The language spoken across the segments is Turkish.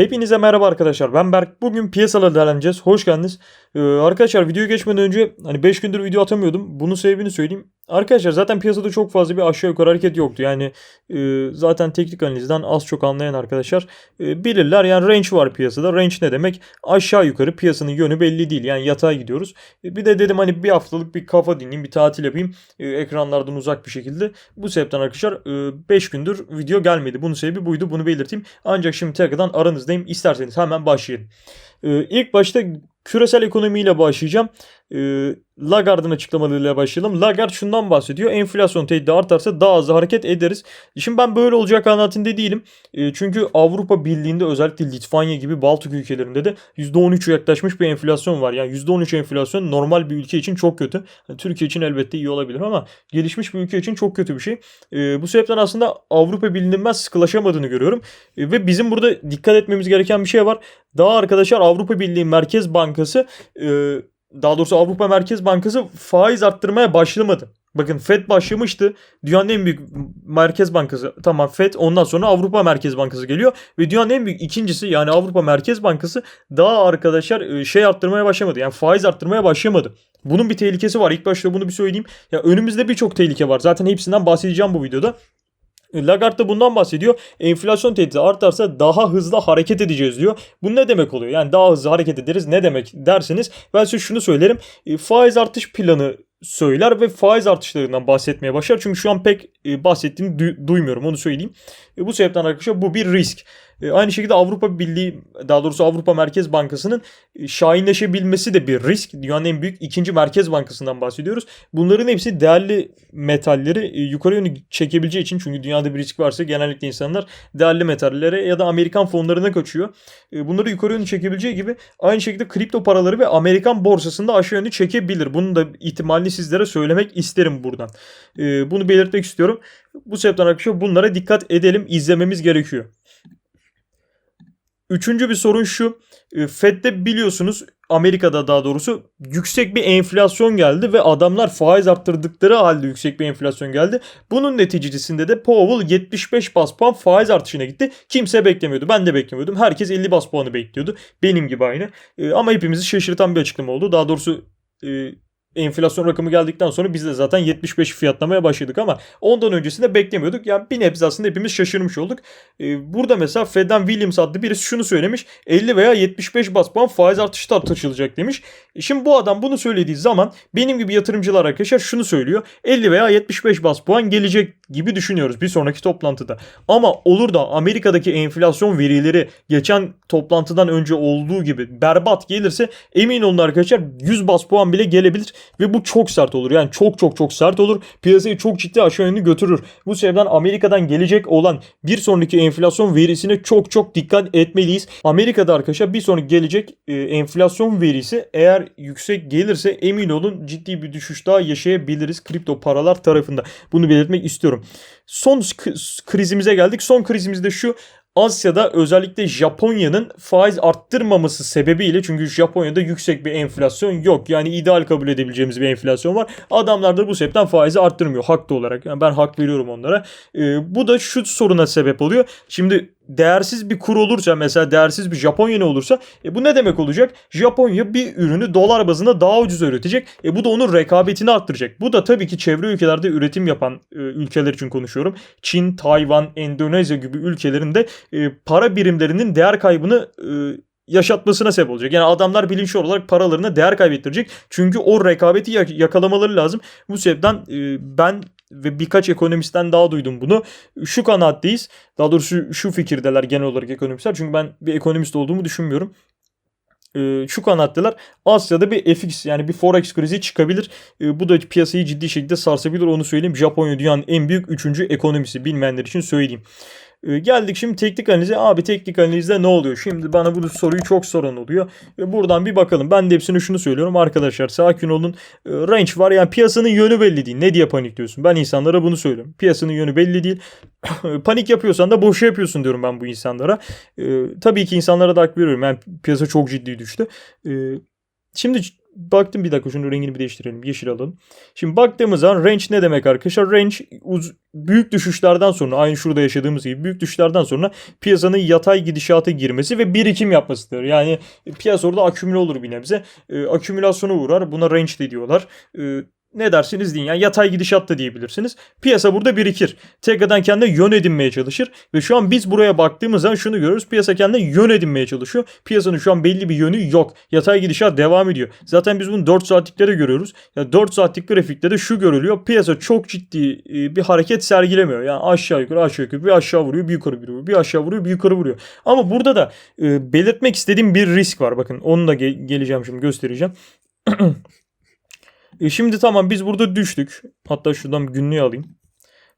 Hepinize merhaba arkadaşlar. Ben Berk. Bugün piyasaları değerlendireceğiz. Hoş geldiniz. Ee, arkadaşlar videoya geçmeden önce hani 5 gündür video atamıyordum. Bunun sebebini söyleyeyim. Arkadaşlar zaten piyasada çok fazla bir aşağı yukarı hareket yoktu. Yani e, zaten teknik analizden az çok anlayan arkadaşlar e, bilirler. Yani range var piyasada. Range ne demek? Aşağı yukarı piyasanın yönü belli değil. Yani yatağa gidiyoruz. E, bir de dedim hani bir haftalık bir kafa dinleyeyim, bir tatil yapayım. E, ekranlardan uzak bir şekilde. Bu sebepten arkadaşlar 5 gündür video gelmedi. Bunun sebebi buydu. Bunu belirteyim. Ancak şimdi tekrardan aranızdayım. İsterseniz hemen başlayalım. E, ilk başta küresel ekonomiyle başlayacağım. E, Lagarde'ın açıklamalarıyla başlayalım. Lagarde şundan bahsediyor. Enflasyon tehdidi artarsa daha hızlı hareket ederiz. Şimdi ben böyle olacak kanaatinde değilim. E, çünkü Avrupa Birliği'nde özellikle Litvanya gibi Baltık ülkelerinde de %13'e yaklaşmış bir enflasyon var. Yani %13 enflasyon normal bir ülke için çok kötü. Yani Türkiye için elbette iyi olabilir ama gelişmiş bir ülke için çok kötü bir şey. E, bu sebepten aslında Avrupa Birliği'nin ben sıkılaşamadığını görüyorum. E, ve bizim burada dikkat etmemiz gereken bir şey var. Daha arkadaşlar Avrupa Birliği Merkez Bankası e, daha doğrusu Avrupa Merkez Bankası faiz arttırmaya başlamadı. Bakın FED başlamıştı. Dünyanın en büyük merkez bankası. Tamam FED ondan sonra Avrupa Merkez Bankası geliyor. Ve dünyanın en büyük ikincisi yani Avrupa Merkez Bankası daha arkadaşlar şey arttırmaya başlamadı. Yani faiz arttırmaya başlamadı. Bunun bir tehlikesi var. İlk başta bunu bir söyleyeyim. Ya önümüzde birçok tehlike var. Zaten hepsinden bahsedeceğim bu videoda. Lagarde da bundan bahsediyor. Enflasyon tehdidi artarsa daha hızlı hareket edeceğiz diyor. Bu ne demek oluyor? Yani daha hızlı hareket ederiz ne demek derseniz ben size şunu söylerim. E, faiz artış planı söyler ve faiz artışlarından bahsetmeye başlar. Çünkü şu an pek e, bahsettiğini du- duymuyorum onu söyleyeyim. E, bu sebepten arkadaşlar bu bir risk. E, aynı şekilde Avrupa Birliği daha doğrusu Avrupa Merkez Bankası'nın e, şahinleşebilmesi de bir risk. Dünyanın en büyük ikinci merkez bankasından bahsediyoruz. Bunların hepsi değerli metalleri e, yukarı yönlü çekebileceği için çünkü dünyada bir risk varsa genellikle insanlar değerli metallere ya da Amerikan fonlarına kaçıyor. Bunları yukarı yönlü çekebileceği gibi aynı şekilde kripto paraları ve Amerikan borsasında aşağı yönlü çekebilir. Bunun da ihtimalini sizlere söylemek isterim buradan. Bunu belirtmek istiyorum. Bu sebepten arkadaşlar bunlara dikkat edelim, izlememiz gerekiyor. Üçüncü bir sorun şu. E, Fed'de biliyorsunuz Amerika'da daha doğrusu yüksek bir enflasyon geldi ve adamlar faiz arttırdıkları halde yüksek bir enflasyon geldi. Bunun neticesinde de Powell 75 bas puan faiz artışına gitti. Kimse beklemiyordu. Ben de beklemiyordum. Herkes 50 bas puanı bekliyordu. Benim gibi aynı. E, ama hepimizi şaşırtan bir açıklama oldu. Daha doğrusu e, enflasyon rakamı geldikten sonra biz de zaten 75 fiyatlamaya başladık ama ondan öncesinde beklemiyorduk. Yani bir nebze aslında hepimiz şaşırmış olduk. Ee, burada mesela Fed'den Williams adlı birisi şunu söylemiş. 50 veya 75 bas puan faiz artışı tartışılacak demiş. E şimdi bu adam bunu söylediği zaman benim gibi yatırımcılar arkadaşlar şunu söylüyor. 50 veya 75 bas puan gelecek gibi düşünüyoruz bir sonraki toplantıda. Ama olur da Amerika'daki enflasyon verileri geçen toplantıdan önce olduğu gibi berbat gelirse emin olun arkadaşlar 100 bas puan bile gelebilir ve bu çok sert olur. Yani çok çok çok sert olur. Piyasayı çok ciddi aşağı yönlü götürür. Bu sebepten Amerika'dan gelecek olan bir sonraki enflasyon verisine çok çok dikkat etmeliyiz. Amerika'da arkadaşlar bir sonraki gelecek e, enflasyon verisi eğer yüksek gelirse emin olun ciddi bir düşüş daha yaşayabiliriz kripto paralar tarafında. Bunu belirtmek istiyorum. Son krizimize geldik. Son krizimiz de şu. Asya'da özellikle Japonya'nın faiz arttırmaması sebebiyle çünkü Japonya'da yüksek bir enflasyon yok. Yani ideal kabul edebileceğimiz bir enflasyon var. Adamlar da bu sebepten faizi arttırmıyor haklı olarak. Yani ben hak veriyorum onlara. Ee, bu da şu soruna sebep oluyor. Şimdi değersiz bir kur olursa mesela değersiz bir Japonya ne olursa e bu ne demek olacak? Japonya bir ürünü dolar bazında daha ucuz üretecek. E bu da onun rekabetini arttıracak. Bu da tabii ki çevre ülkelerde üretim yapan e, ülkeler için konuşuyorum. Çin, Tayvan, Endonezya gibi ülkelerin de e, para birimlerinin değer kaybını e, yaşatmasına sebep olacak. Yani adamlar bilinçli olarak paralarına değer kaybettirecek. Çünkü o rekabeti yakalamaları lazım. Bu sebepten e, ben ve birkaç ekonomistten daha duydum bunu. Şu kanaatteyiz. Daha doğrusu şu, fikirdeler genel olarak ekonomistler. Çünkü ben bir ekonomist olduğumu düşünmüyorum. Ee, şu kanattılar. Asya'da bir FX yani bir forex krizi çıkabilir. Ee, bu da piyasayı ciddi şekilde sarsabilir onu söyleyeyim. Japonya dünyanın en büyük üçüncü ekonomisi bilmeyenler için söyleyeyim. Ee, geldik şimdi teknik analize. Abi teknik analizde ne oluyor? Şimdi bana bu soruyu çok soran oluyor. Ve buradan bir bakalım. Ben de hepsine şunu söylüyorum. Arkadaşlar sakin olun. Ee, range var. Yani piyasanın yönü belli değil. Ne diye panik diyorsun? Ben insanlara bunu söylüyorum. Piyasanın yönü belli değil. panik yapıyorsan da boşa yapıyorsun diyorum ben bu insanlara. Ee, tabii ki insanlara da hak veriyorum. Yani piyasa çok ciddi düştü. Ee, şimdi baktım bir dakika şunun rengini bir değiştirelim. Yeşil alalım. Şimdi baktığımız zaman range ne demek arkadaşlar? Range uz- büyük düşüşlerden sonra aynı şurada yaşadığımız gibi büyük düşüşlerden sonra piyasanın yatay gidişata girmesi ve birikim yapmasıdır. Yani piyasa orada akümüle olur bir nebze. E, akümülasyona uğrar. Buna range de diyorlar. E, ne dersiniz deyin. Yani yatay gidişat da diyebilirsiniz. Piyasa burada birikir. Tekrardan kendine yön edinmeye çalışır. Ve şu an biz buraya baktığımız zaman şunu görüyoruz. Piyasa kendine yön edinmeye çalışıyor. Piyasanın şu an belli bir yönü yok. Yatay gidişat devam ediyor. Zaten biz bunu 4 saatliklere görüyoruz. Yani 4 saatlik grafikte de şu görülüyor. Piyasa çok ciddi e, bir hareket sergilemiyor. Yani aşağı yukarı aşağı yukarı bir aşağı vuruyor bir yukarı vuruyor. Bir aşağı vuruyor bir yukarı vuruyor. Ama burada da e, belirtmek istediğim bir risk var. Bakın onu da ge- geleceğim şimdi göstereceğim. E şimdi tamam biz burada düştük. Hatta şuradan günlüğü alayım.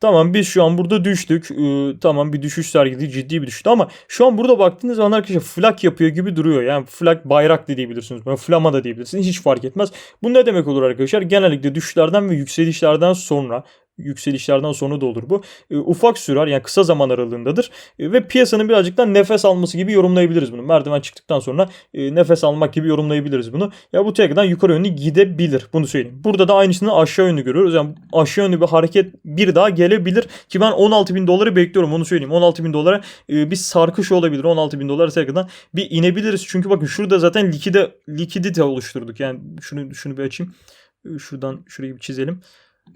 Tamam biz şu an burada düştük. Ee, tamam bir düşüş sergiledi. Ciddi bir düşüştü ama şu an burada baktığınız zaman arkadaşlar flak yapıyor gibi duruyor. Yani flak bayrak da diyebilirsiniz. Böyle flama da diyebilirsiniz. Hiç fark etmez. Bu ne demek olur arkadaşlar? Genellikle düşüşlerden ve yükselişlerden sonra yükselişlerden sonra da olur bu. E, ufak sürer yani kısa zaman aralığındadır. E, ve piyasanın birazcık nefes alması gibi yorumlayabiliriz bunu. Merdiven çıktıktan sonra e, nefes almak gibi yorumlayabiliriz bunu. Ya bu tekrardan yukarı yönlü gidebilir. Bunu söyleyeyim. Burada da aynısını aşağı yönlü görüyoruz. Yani aşağı yönlü bir hareket bir daha gelebilir. Ki ben 16 bin doları bekliyorum. Onu söyleyeyim. 16 bin dolara e, bir sarkış olabilir. 16 bin dolara tekrardan bir inebiliriz. Çünkü bakın şurada zaten likide, likidite oluşturduk. Yani şunu, şunu bir açayım. Şuradan şurayı bir çizelim.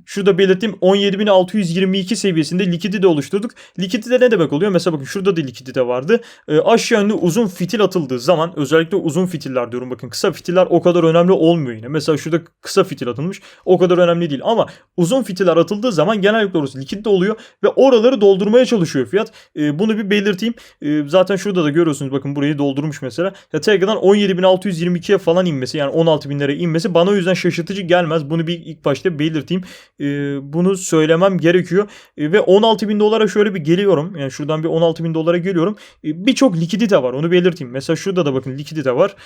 Şurada belirttiğim 17.622 seviyesinde likidite oluşturduk. Likidite ne demek oluyor? Mesela bakın şurada da likidite vardı. E, aşağı yönlü uzun fitil atıldığı zaman özellikle uzun fitiller diyorum bakın kısa fitiller o kadar önemli olmuyor yine. Mesela şurada kısa fitil atılmış o kadar önemli değil ama uzun fitiller atıldığı zaman genellikle orası likidite oluyor ve oraları doldurmaya çalışıyor fiyat. E, bunu bir belirteyim. E, zaten şurada da görüyorsunuz bakın burayı doldurmuş mesela. Ya tekrardan 17.622'ye falan inmesi yani 16.000'lere inmesi bana o yüzden şaşırtıcı gelmez. Bunu bir ilk başta belirteyim bunu söylemem gerekiyor. E, ve 16 bin dolara şöyle bir geliyorum. Yani şuradan bir 16 bin dolara geliyorum. E, Birçok likidite var onu belirteyim. Mesela şurada da bakın likidite var.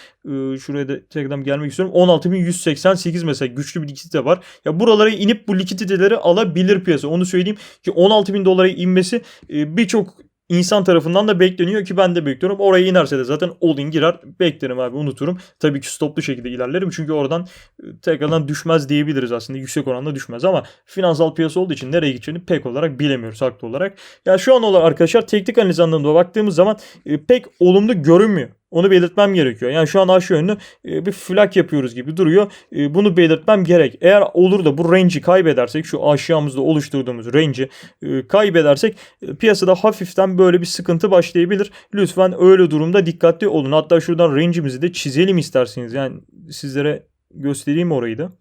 Şuraya da tekrardan gelmek istiyorum. 16.188 mesela güçlü bir likidite var. Ya buralara inip bu likiditeleri alabilir piyasa. Onu söyleyeyim ki 16 bin dolara inmesi e, birçok insan tarafından da bekleniyor ki ben de bekliyorum. Oraya inerse de zaten all in girer. Beklerim abi unuturum. Tabii ki stoplu şekilde ilerlerim. Çünkü oradan e, tekrardan düşmez diyebiliriz aslında. Yüksek oranda düşmez ama finansal piyasa olduğu için nereye gideceğini pek olarak bilemiyoruz haklı olarak. Ya şu an olarak arkadaşlar teknik analiz anlamında baktığımız zaman e, pek olumlu görünmüyor. Onu belirtmem gerekiyor. Yani şu an aşağı yönlü e, bir flak yapıyoruz gibi duruyor. E, bunu belirtmem gerek. Eğer olur da bu range'i kaybedersek şu aşağımızda oluşturduğumuz range'i e, kaybedersek piyasada hafiften böyle bir sıkıntı başlayabilir. Lütfen öyle durumda dikkatli olun. Hatta şuradan range'imizi de çizelim isterseniz. Yani sizlere göstereyim orayı da.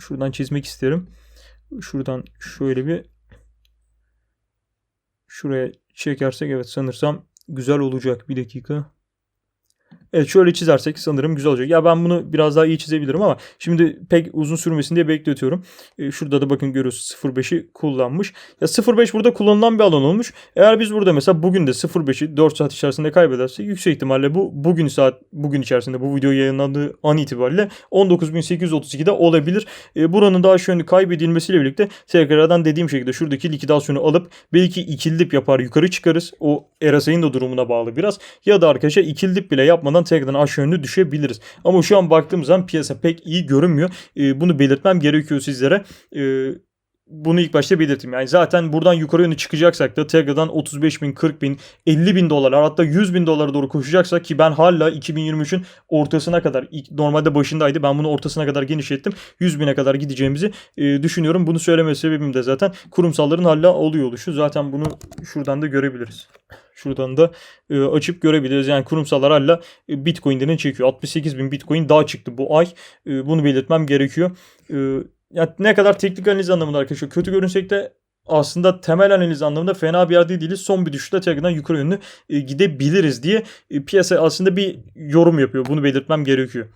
Şuradan çizmek isterim. Şuradan şöyle bir şuraya çekersek evet sanırsam güzel olacak. Bir dakika. Evet şöyle çizersek sanırım güzel olacak. Ya ben bunu biraz daha iyi çizebilirim ama şimdi pek uzun sürmesin diye bekletiyorum. Ee, şurada da bakın görüyorsunuz 0.5'i kullanmış. Ya 0.5 burada kullanılan bir alan olmuş. Eğer biz burada mesela bugün de 0.5'i 4 saat içerisinde kaybedersek yüksek ihtimalle bu bugün saat bugün içerisinde bu video yayınlandığı an itibariyle 19.832'de olabilir. Ee, buranın daha şu kaybedilmesiyle birlikte tekrardan dediğim şekilde şuradaki likidasyonu alıp belki ikili dip yapar yukarı çıkarız. O RSI'nin da durumuna bağlı biraz. Ya da arkadaşlar ikili dip bile yapmadan tekrardan aşağı yönlü düşebiliriz. Ama şu an baktığımız zaman piyasa pek iyi görünmüyor. Ee, bunu belirtmem gerekiyor sizlere. Ee, bunu ilk başta belirteyim. Yani zaten buradan yukarı yönlü çıkacaksak da tekrardan 35 bin, 40 bin, 50 bin dolar hatta 100 bin dolara doğru koşacaksak ki ben hala 2023'ün ortasına kadar normalde başındaydı. Ben bunu ortasına kadar genişlettim. 100 bine kadar gideceğimizi e, düşünüyorum. Bunu söyleme sebebim de zaten kurumsalların hala oluyor oluşu. Zaten bunu şuradan da görebiliriz. Şuradan da e, açıp görebiliriz. Yani kurumsallar hala e, Bitcoin'den çekiyor. 68 bin Bitcoin daha çıktı bu ay. E, bunu belirtmem gerekiyor. E, ya ne kadar teknik analiz anlamında arkadaşlar kötü görünsek de aslında temel analiz anlamında fena bir yerde değiliz. Son bir düşüşte tekrardan yukarı yönlü e, gidebiliriz diye e, piyasa aslında bir yorum yapıyor. Bunu belirtmem gerekiyor.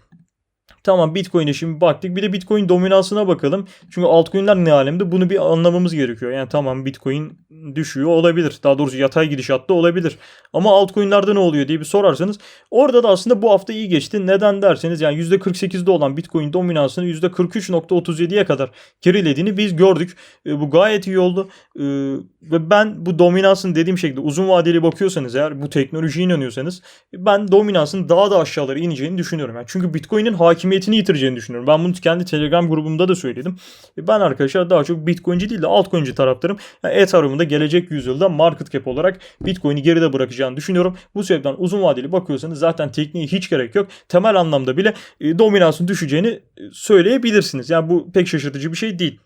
Tamam Bitcoin'e şimdi baktık. Bir de Bitcoin dominansına bakalım. Çünkü altcoin'ler ne alemde bunu bir anlamamız gerekiyor. Yani tamam Bitcoin düşüyor olabilir. Daha doğrusu yatay gidişatta olabilir. Ama altcoin'lerde ne oluyor diye bir sorarsanız orada da aslında bu hafta iyi geçti. Neden derseniz yani %48'de olan Bitcoin dominansını %43.37'ye kadar gerilediğini biz gördük. E, bu gayet iyi oldu. E, ve ben bu dominansın dediğim şekilde uzun vadeli bakıyorsanız eğer bu teknolojiye inanıyorsanız ben dominansın daha da aşağılara ineceğini düşünüyorum. Yani çünkü Bitcoin'in hakim hakimiyetini yitireceğini düşünüyorum. Ben bunu kendi Telegram grubumda da söyledim. E, Ben arkadaşlar daha çok Bitcoin'ci değil de altcoin'ci taraftarım. Yani Ethereum'un da gelecek yüzyılda market cap olarak Bitcoin'i geride bırakacağını düşünüyorum. Bu sebepten uzun vadeli bakıyorsanız zaten tekniğe hiç gerek yok. Temel anlamda bile e, dominansın düşeceğini e, söyleyebilirsiniz. Yani bu pek şaşırtıcı bir şey değil.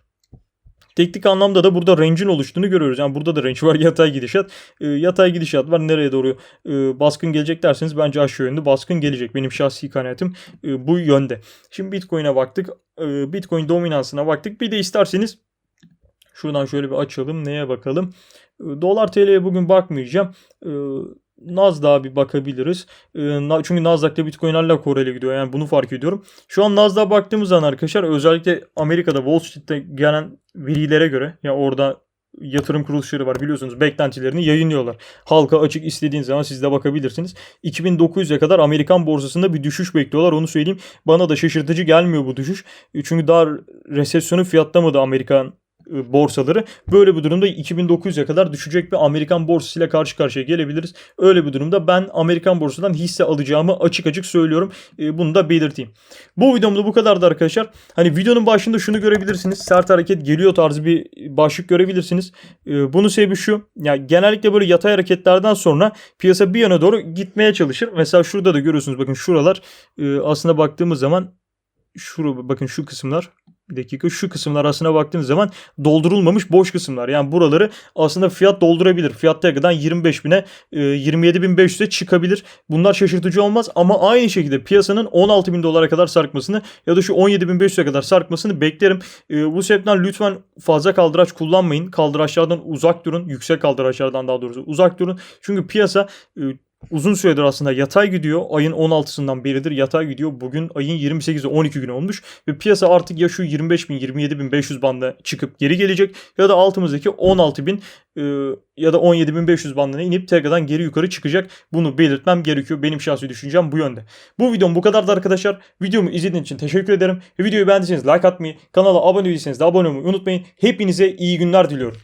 Teknik anlamda da burada range'in oluştuğunu görüyoruz. Yani burada da range var yatay gidişat. E, yatay gidişat var. Nereye doğru e, baskın gelecek derseniz bence aşağı yönde baskın gelecek. Benim şahsi kanaatim e, bu yönde. Şimdi Bitcoin'e baktık. E, Bitcoin dominansına baktık. Bir de isterseniz şuradan şöyle bir açalım. Neye bakalım? E, Dolar TL'ye bugün bakmayacağım. E, Nasdaq'a bir bakabiliriz. E, Na- Çünkü Nasdaq'ta Bitcoin hala koreli gidiyor. Yani bunu fark ediyorum. Şu an Nasdaq'a baktığımız zaman arkadaşlar özellikle Amerika'da Wall Street'te gelen verilere göre ya orada yatırım kuruluşları var biliyorsunuz beklentilerini yayınlıyorlar. Halka açık istediğiniz zaman siz de bakabilirsiniz. 2900'e kadar Amerikan borsasında bir düşüş bekliyorlar onu söyleyeyim. Bana da şaşırtıcı gelmiyor bu düşüş. E, Çünkü daha resesyonu fiyatlamadı Amerikan borsaları. Böyle bir durumda 2900'e kadar düşecek bir Amerikan borsasıyla karşı karşıya gelebiliriz. Öyle bir durumda ben Amerikan borsadan hisse alacağımı açık açık söylüyorum. E, Bunu da belirteyim. Bu videomda bu kadardı arkadaşlar. Hani videonun başında şunu görebilirsiniz. Sert hareket geliyor tarzı bir başlık görebilirsiniz. E, Bunun sebebi şu. Ya genellikle böyle yatay hareketlerden sonra piyasa bir yana doğru gitmeye çalışır. Mesela şurada da görüyorsunuz bakın şuralar e, aslında baktığımız zaman şuru bakın şu kısımlar bir dakika şu kısımlar aslına baktığınız zaman doldurulmamış boş kısımlar. Yani buraları aslında fiyat doldurabilir. Fiyat yakından 25 bine 27.500'e çıkabilir. Bunlar şaşırtıcı olmaz ama aynı şekilde piyasanın 16 bin dolara kadar sarkmasını ya da şu 17.500'e kadar sarkmasını beklerim. E, bu sebepten lütfen fazla kaldıraç kullanmayın. Kaldıraçlardan uzak durun. Yüksek kaldıraçlardan daha doğrusu uzak durun. Çünkü piyasa e, uzun süredir aslında yatay gidiyor. Ayın 16'sından beridir yatay gidiyor. Bugün ayın 28'i 12 gün olmuş. Ve piyasa artık ya şu 25 bin 27 bin 500 banda çıkıp geri gelecek ya da altımızdaki 16 bin e, ya da 17.500 bandına inip tekrardan geri yukarı çıkacak. Bunu belirtmem gerekiyor. Benim şahsi düşüncem bu yönde. Bu videom bu kadardı arkadaşlar. Videomu izlediğiniz için teşekkür ederim. Videoyu beğendiyseniz like atmayı, kanala abone değilseniz de abone olmayı unutmayın. Hepinize iyi günler diliyorum.